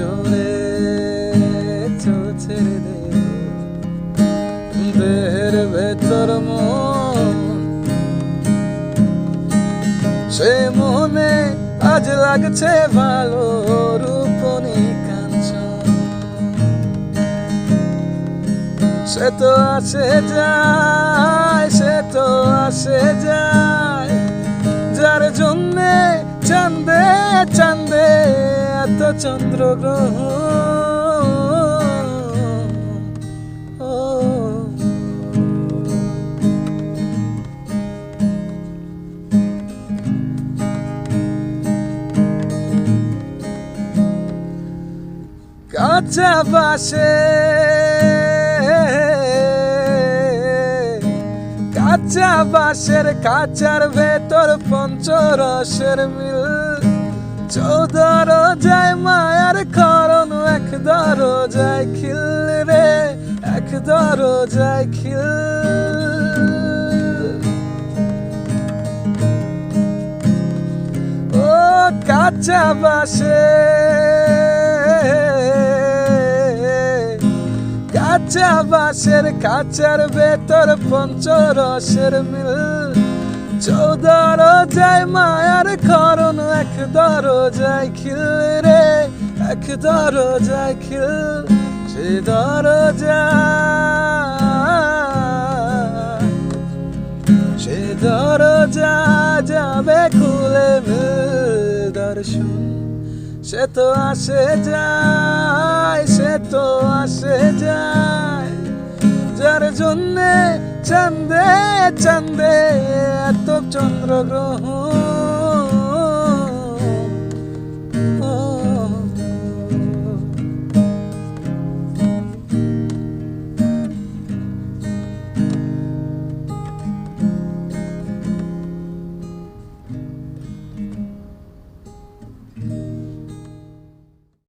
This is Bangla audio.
জোরে চলছে রে দেহের ভেতর সে মনে আজ লাগছে ভালো রূপনি কাঞ্চন। সে তো আসে যায়, সে তো আসে যায়। যার জন্যে চান্দে চান্দে এত চন্দ্রগ্রহ কাঁচা বাসে কাঁচা বাসের কাঁচার ভেতর পঞ্চরসের মিল। চৌদর যায় মায়ার করণ, এক দর যায় খিল রে, এক দর যায় খিল। ও কাঁচা বাসে কাঁচা বাসের কাঁচার ভেতর পঞ্চরসের মিল। চৌদর যায় খরণ এক দর যায় খিল রে, এক দর যায় খিল সে দর যায় সে দরজা যাবে খুলে দর্শন। সে তো আসে যায়, সে তো আসে যায়। যার জন্যে চন্দে চন্দে এত চন্দ্রগ্রহণ